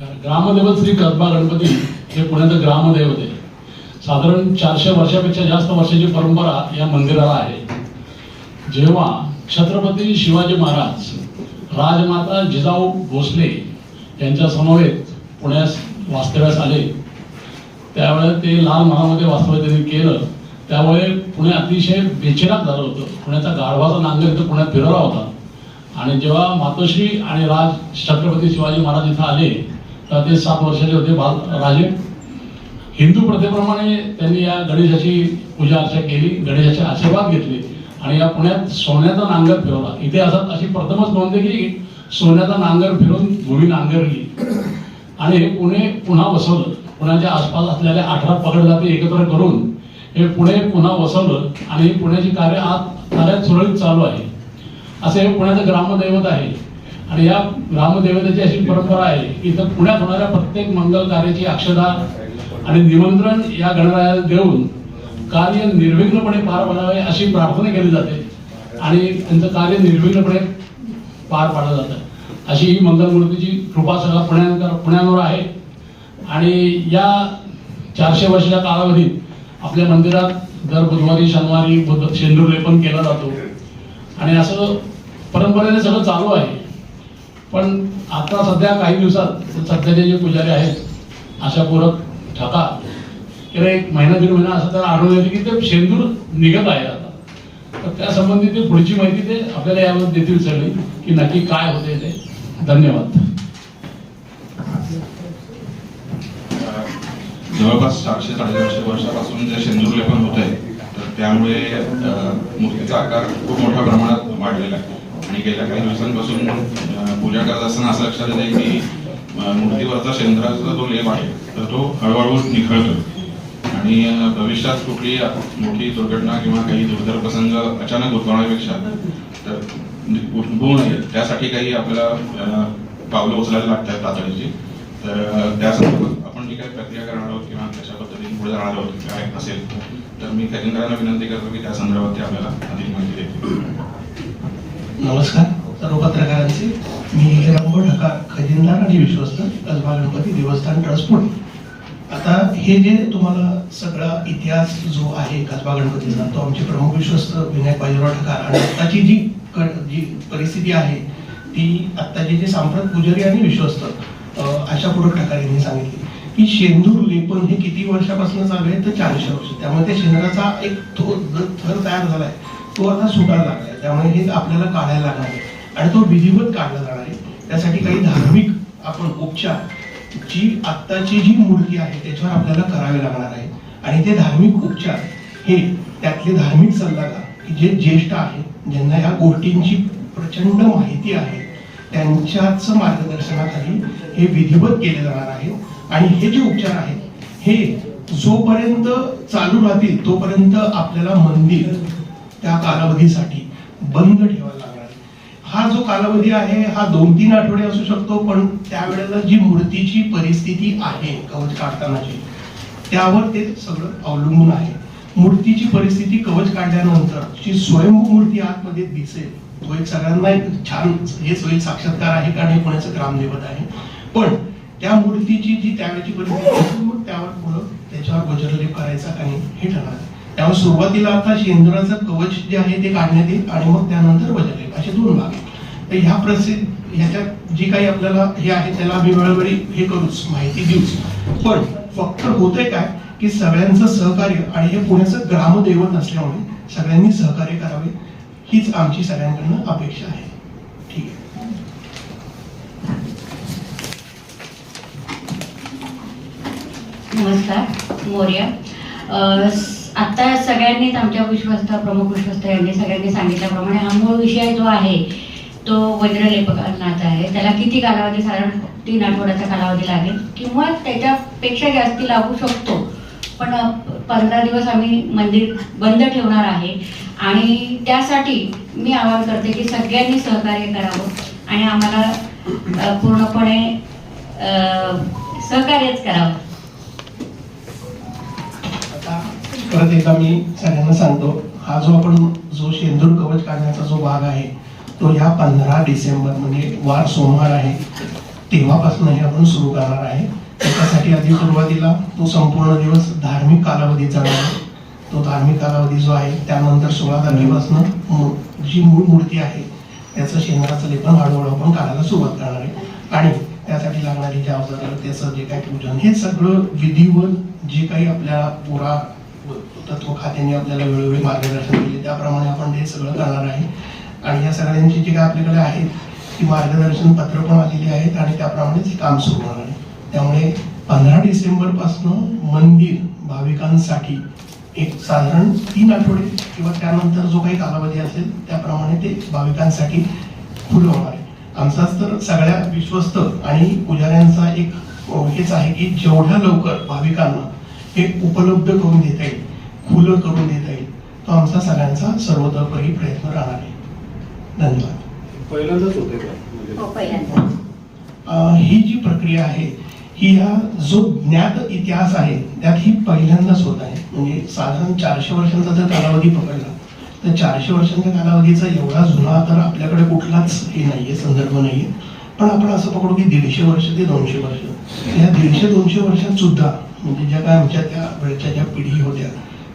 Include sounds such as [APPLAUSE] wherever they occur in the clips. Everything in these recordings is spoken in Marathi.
ग्रामदैवत श्री कसबा गणपती हे पुण्याचं ग्रामदैवत आहे साधारण चारशे वर्षापेक्षा जास्त वर्षाची परंपरा या मंदिराला आहे. जेव्हा छत्रपती शिवाजी महाराज राजमाता जिजाऊ भोसले यांच्या समवेत पुण्यास वास्तव्यास आले त्यावेळेस ते लाल महामध्ये वास्तव्य त्यांनी केलं. त्यामुळे पुणे अतिशय बेचैनात झालं होतं. पुण्याचा गाढवाचा नांगर तर पुण्यात फिरवला होता. आणि जेव्हा मातोश्री आणि राज छत्रपती शिवाजी महाराज इथं आले ते सात वर्षाचे होते बाल राजे. हिंदू प्रथेप्रमाणे त्यांनी या गणेशाची पूजा अर्चा केली गणेशाचे आशीर्वाद घेतले आणि या पुण्यात सोन्याचा नांगर फिरवला. इतिहासात अशी प्रथमच नोंद की सोन्याचा नांगर फिरून भूमी नांगरली. आणि हे पुणे पुन्हा वसवलं. पुण्याच्या आसपास असलेल्या अठरा पगड जाती एकत्र करून हे पुणे पुन्हा वसवलं आणि पुण्याची कार्य आज कार्यात सुरळीत चालू आहे. असे हे पुण्याचं ग्रामदैवत आहे. आणि या ग्रामदैवताची अशी परंपरा आहे की इथं पुण्यात होणाऱ्या प्रत्येक मंगल कार्याची अक्षता आणि निमंत्रण या गणरायाला देऊन कार्य निर्विघ्नपणे पार पाडावे अशी प्रार्थना केली जाते आणि त्यांचं कार्य निर्विघ्नपणे पार पाडलं जातं. अशी ही मंगलमूर्तीची कृपा सगळा पुण्याकर पुण्यावर आहे. आणि या चारशे वर्षाच्या कालावधीत आपल्या मंदिरात दर बुधवारी शनिवारी बुध शेंदूर लेपन केला जातो. आणि असं परंपरेने सगळं चालू आहे. पण आता सध्या काही दिवसात सध्याचे जे पुजारी आहेत आशापूरक ठका गेला एक महिना दीड महिना असं त्याला आढळून येते की ते शेंदूर निघत आहे आता. तर त्या संबंधित ते पुढची माहिती ते आपल्याला यावर देतील सगळी की नक्की काय होते ते. धन्यवाद. जवळपास चारशे साडेचारशे वर्षापासून जे शेंदूर लेपन होत आहे तर त्यामुळे मूर्तीचा आकार खूप मोठ्या प्रमाणात वाढलेला आहे. आणि गेल्या काही दिवसांपासून पूजा करत असताना असं लक्षात येत आहे की मूर्तीवरचा शेंद्राचा जो लेप आहे तर तो हळूहळू निखळतो. आणि भविष्यात कुठली मोठी दुर्घटना किंवा काही दुर्धर प्रसंग अचानक उद्भवण्यापेक्षा तर उद्भवू नये त्यासाठी काही आपल्याला पावलं उचलायला लागतात तातडीची. तर त्या संदर्भात आपण जी काही प्रक्रिया करणार आहोत किंवा कशा पद्धतीने पुढे जाणार आहोत काय असेल तर मी खजिनदारांना विनंती करतो की त्या संदर्भात ते आपल्याला अधिक माहिती देतील. नमस्कार. सर्व पत्रकारांचे मी रंगो ढकार खजिनदार आणि विश्वस्त कसबा गणपती देवस्थान ट्रस्ट पुणे आता हे जे तुम्हाला सगळा इतिहास जो आहे कसबा गणपतीचा तो आमचे प्रमुख विश्वस्त विनायक बाजीराव ढकार आणि आत्ताची जी जी परिस्थिती आहे ती आत्ताचे जे सांप्रत पुजारी आणि विश्वस्त आशा आशापूरक ठकार यांनी सांगितली. की शेंदूर लेपन हे किती वर्षापासून चालू आहे तर चारशे वर्ष. त्यामुळे त्या शेंदराचा एक तो थर तयार आहे तो आता सुटायला लागलाय. त्यामुळे हे आपल्याला काढायला लागणार आहे. आणि तो विधिवत काढला जाणार आहे. त्यासाठी काही धार्मिक आपण उपचार जी आत्ताची जी मूर्ती आहे त्याच्यावर आपल्याला करावे लागणार आहे. आणि ते धार्मिक उपचार हे त्यातले धार्मिक सल्लागार की जे ज्येष्ठ आहेत ज्यांना या गोष्टींची प्रचंड माहिती आहे त्यांच्याच मार्गदर्शनाखाली हे विधिवत केले जाणार आहे. आणि हे जे उपचार आहेत हे जोपर्यंत चालू राहतील तोपर्यंत आपल्याला मंदिर त्या कालावधीसाठी बंद ठेवायला लागणार. हा जो कालावधी आहे हा दोन तीन आठवडे असू शकतो पण त्यावेळेला जी मूर्तीची परिस्थिती आहे कवच काढतानाची त्यावर ते सगळं अवलंबून आहे. मूर्तीची परिस्थिती कवच काढल्यानंतर जी स्वयंभू मूर्ती आतमध्ये दिसेल तो एक सगळ्यांना एक छान हे सोयी साक्षात्कार आहे कारण हे पुण्याचं ग्रामदेवत आहे. पण त्या मूर्तीची जी त्यावेळेची परिस्थिती मग त्यावर पुढं त्याच्यावर गजरलेप करायचा काही हे ठरणार. आहे. त्यामुळे सुरुवातीला आता शेंदुराचं कवच जे आहे ते काढण्यात येईल आणि मग त्यानंतर वज्रलेप असे दोन भाग आहेत. तर ह्या प्रसिद्ध ह्याच्यात जी काही आपल्याला हे आहे त्याला आम्ही वेळोवेळी हे करूच माहिती देऊच. पण फक्त होतंय काय की सगळ्यांचं सहकार्य आणि हे पुण्याचं ग्रामदैवत असल्यामुळे सगळ्यांनी सहकार्य करावे हीच आमची सगळ्यांकडनं अपेक्षा आहे. ठीक आहे. नमस्कार मोर्या. आता सगळ्यांनीच आमच्या विश्वस्त प्रमुख विश्वस्त यांनी सगळ्यांनी सांगितल्याप्रमाणे हा मूळ विषय जो आहे तो वज्रलेपनाचा आहे. त्याला किती कालावधी साधारण तीन आठवड्याचा कालावधी लागेल? किंवा त्याच्यापेक्षा जास्ती लागू शकतो. पण पंधरा दिवस आम्ही मंदिर बंद ठेवणार आहे. आणि त्यासाठी मी आवाहन करते की सगळ्यांनी सहकार्य करावं. आणि आम्हाला पूर्णपणे सहकार्यच करावं. परत एकदा मी सगळ्यांना सांगतो हा जो आपण जो शेंदूर कवच काढण्याचा जो भाग आहे तो ह्या पंधरा डिसेंबर म्हणजे वार सोमवार आहे तेव्हापासून हे आपण सुरू करणार आहे. त्याच्यासाठी आधी सुरुवातीला तो संपूर्ण दिवस धार्मिक कालावधी जाणार आहे. तो धार्मिक कालावधी जो आहे त्यानंतर सोळा तारखेपासून जी मूळ मूर्ती आहे त्याचं शेंद्राचं लेपन हळूहळू आपण काढायला सुरुवात करणार आहे. आणि त्यासाठी लागणारी जे अवजार त्याचं जे काही पूजन हे सगळं विधिवत जे काही आपल्या पुरा तत्व खात्याने आपल्याला वेळोवेळी मार्गदर्शन केले त्याप्रमाणे आपण ते सगळं करणार आहे. आणि या सगळ्यांची जी काय आपल्याकडे आहेत ती मार्गदर्शन पत्र पण आलेली आहेत आणि त्याप्रमाणेच हे काम सुरू होणार आहे. त्यामुळे पंधरा डिसेंबरपासनं मंदिर भाविकांसाठी एक साधारण तीन आठवडे किंवा त्यानंतर जो काही कालावधी असेल त्याप्रमाणे ते भाविकांसाठी खुलं होणार आहे. आमचाच तर सगळ्या विश्वस्त आणि पुजाऱ्यांचा एक हेच आहे की जेवढ्या लवकर भाविकांना हे उपलब्ध करून देता येईल खुलं करून देता येईल. तो आमचा सगळ्यांचा सर्वतोपरी प्रयत्न राहणार आहे. धन्यवाद. पहिल्यांदाच होते का? हो ही जी प्रक्रिया आहे ही हा जो ज्ञात इतिहास आहे त्यात ही पहिल्यांदाच होत आहे. म्हणजे साधारण चारशे वर्षांचा जर कालावधी पकडला तर चारशे वर्षांच्या कालावधीचा एवढा जुना तर आपल्याकडे कुठलाच हे नाहीये संदर्भ नाहीये. पण आपण असं पकडू की दीडशे वर्ष ते दोनशे वर्ष. या दीडशे दोनशे वर्षात सुद्धा म्हणजे ज्या काय आमच्या त्या वेळच्या ज्या पिढी होत्या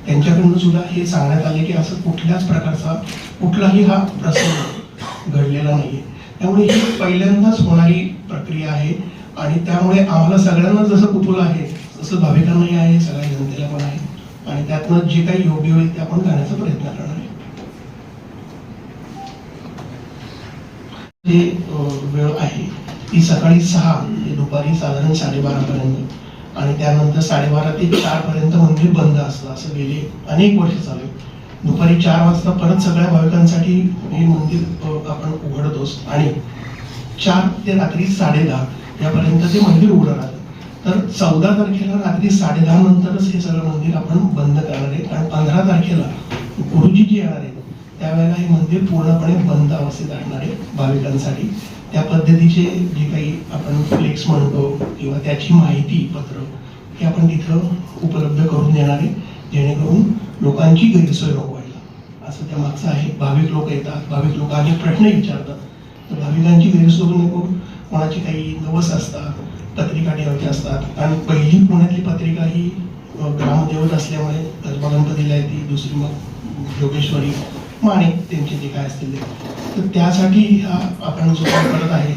त्यांच्याकडनं सुद्धा हे सांगण्यात आले की असं कुठल्याच प्रकारचा कुठलाही हा प्रसंग घडलेला नाहीये. त्यामुळे ही पहिल्यांदाच होणारी प्रक्रिया आहे आणि त्यामुळे आम्हाला सगळ्यांना जसं कुतूल आहे तसं भाविकांनाही आहे सगळ्या जनतेला पण आहे. आणि त्यातनं जे काही योग्य होईल ते आपण करण्याचा प्रयत्न करणार आहे. जे वेळ आहे ती सकाळी सहा ते दुपारी साधारण साडेबारा पर्यंत आणि त्यानंतर साडेबारा ते चार पर्यंत मंदिर बंद असतं असं गेले अनेक वर्ष चालू दुपारी चार वाजता परत सगळ्या भाविकांसाठी हे मंदिर आपण आपण उघडतोच आणि चार ते रात्री साडेदहा यापर्यंत ते मंदिर उघडं राहतं. तर चौदा तारखेला रात्री साडेदहा नंतरच हे सगळं मंदिर आपण बंद करणार आहे. कारण पंधरा तारखेला गुरुजी जे येणार आहेत त्यावेळेला हे मंदिर पूर्णपणे बंद अवस्थेत राहणार आहे भाविकांसाठी. त्या पद्धतीचे जे काही आपण फ्लेक्स म्हणतो किंवा त्याची माहिती पत्र हे आपण तिथं उपलब्ध करून देणार आहे जेणेकरून लोकांची गैरसोय नको व्हायला असं त्या मागचं आहे. भाविक लोक येतात. भाविक लोक अनेक प्रश्न विचारतात. तर भाविकांची गैरसोय नको. कोणाची काही नवस असतात पत्रिका ठेवायच्या असतात. आणि पहिली पुण्यातली पत्रिका ही ग्रामदेवत असल्यामुळे गरबा गणपतीला येते. दुसरी मग जोगेश्वरी. माणिक त्यांचे जे काय असतील ते. तर त्यासाठी हा आपण जो करत आहे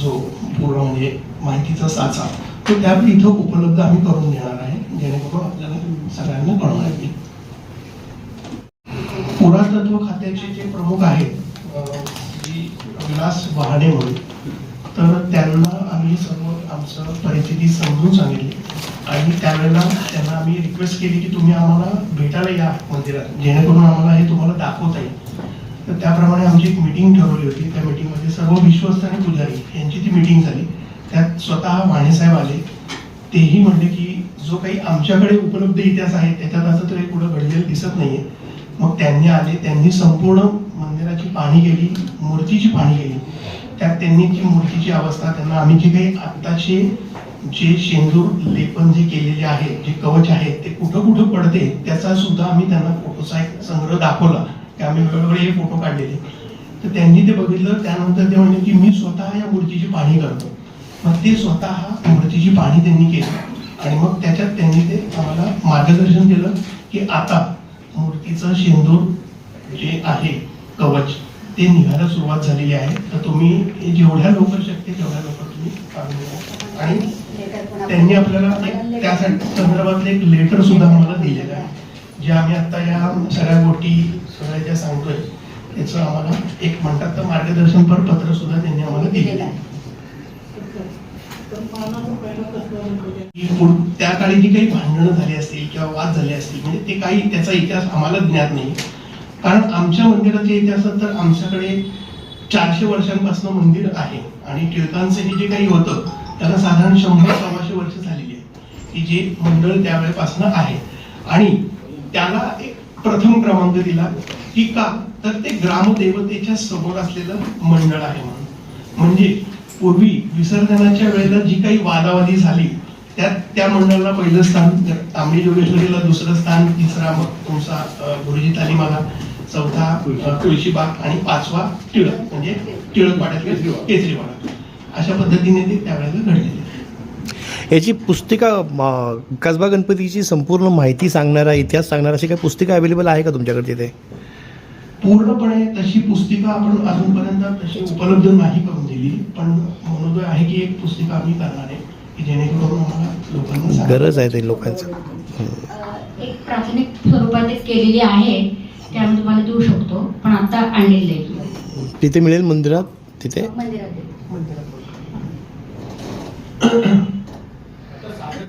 जो पूर्ण म्हणजे माहितीचा साचा तो त्या इथं उपलब्ध आम्ही करून देणार आहे. जेणेकरून आपल्याला सगळ्यांना कळवणार येईल पुरातत्व खात्याचे जे प्रमुख आहेत जी विलास वहाडे म्हणून तर त्यांना आम्ही सर्व आमचं परिस्थिती समजून सांगितली. आणि त्यावेळेला त्यांना आम्ही रिक्वेस्ट केली की तुम्ही आम्हाला भेटायला या मंदिरात जेणेकरून आम्हाला हे तुम्हाला दाखवता येईल. तर त्याप्रमाणे आमची एक मिटिंग ठरवली होती. त्या मिटिंगमध्ये सर्व विश्वस्त आणि पुजारी यांची ती मिटिंग झाली. त्यात स्वतः वाणेसाहेब आले. तेही म्हणले की जो काही आमच्याकडे उपलब्ध इतिहास आहे त्याच्यात असं तरी पुढं घडलेलं दिसत नाहीये. मग त्यांनी आले त्यांनी संपूर्ण मंदिराची पाहणी केली मूर्तीची पाहणी केली. त्यात त्यांनी जी मूर्तीची अवस्था त्यांना आम्ही जे काही आत्ताची जे शेंदूर लेपन जे केलेले आहे जे कवच आहे ते कुठं कुठं पडते त्याचा सुद्धा आम्ही त्यांना फोटोचा एक संग्रह दाखवला. की आम्ही वेळोवेळी हे फोटो काढलेले. तर त्यांनी ते बघितलं त्यानंतर ते म्हणले की मी स्वतः या मूर्तीची पाणी करतो. मग ते स्वतः मूर्तीची पाणी त्यांनी केली. आणि मग त्याच्यात त्यांनी ते आम्हाला मार्गदर्शन केलं की आता मूर्तीचं शेंदूर जे आहे कवच ते निघायला सुरुवात झालेली आहे. तर तुम्ही जेवढ्या लवकर शक्य तेवढ्या लवकर तुम्ही काढून आणि त्यांनी आपल्याला एक त्यासाठी संदर्भातलं एक लेटर सुद्धा आम्हाला दिलेलं आहे. जे आम्ही आता या सगळ्या गोष्टी सगळ्या ज्या सांगतोय त्याचं आम्हाला एक म्हणतात तर मार्गदर्शनपर पत्र सुद्धा त्यांनी आम्हाला दिलेलं आहे. की पुढ- त्या काळी जी काही भांडणं झाली असतील किंवा वाद झाले असतील म्हणजे ते काही त्याचा इतिहास आम्हाला ज्ञात नाही. कारण आमच्या मंदिराच्या इतिहासात तर आमच्याकडे चारशे वर्षांपासून मंदिर आहे. आणि टिळकांचं हे जे काही होतं त्याला साधारण शंभर सव्वाशे वर्ष झालेली आहे की जे मंडळ त्यावेळेपासून आहे. आणि त्याला एक प्रथम क्रमांक दिला की का? तर ते ग्रामदेवतेच्या समोर असलेलं मंडळ आहे म्हणून. म्हणजे पूर्वी विसर्जनाच्या वेळेला जी काही वादावादी झाली त्यात त्या मंडळाला पहिलं स्थान तांबडी जोगेश्वरीला दुसरं स्थान तिसरा मग तुमचा गुरुजी तालिमाला चौथा तुळशीबाग आणि पाचवा टिळक म्हणजे टिळक वाड्यात केसरीवाडा अशा पद्धतीने ते त्यावेळेला घडलेले. याची पुस्तिका कसबा गणपतीची संपूर्ण माहिती सांगणारा इतिहास सांगणारा अशी काही पुस्तिका अवेलेबल आहे का तुमच्याकडे तिथे? पूर्णपणे तशी पुस्तिका आपण अजूनपर्यंत तशी उपलब्ध नाही करून दिली पण मनोदय आहे की एक पुस्तिका आम्ही करणार आहे की जेणेकरून आम्हाला लोकांना गरज आहे ते लोकांचं. एक प्राथमिक स्वरूपात केलेली आहे. ते आम्ही तुम्हाला देऊ शकतो. पण आता आणलेली आहे तिथे मिळेल मंदिरात? तिथे? मंदिरात मंदिरात [CLEARS THROAT]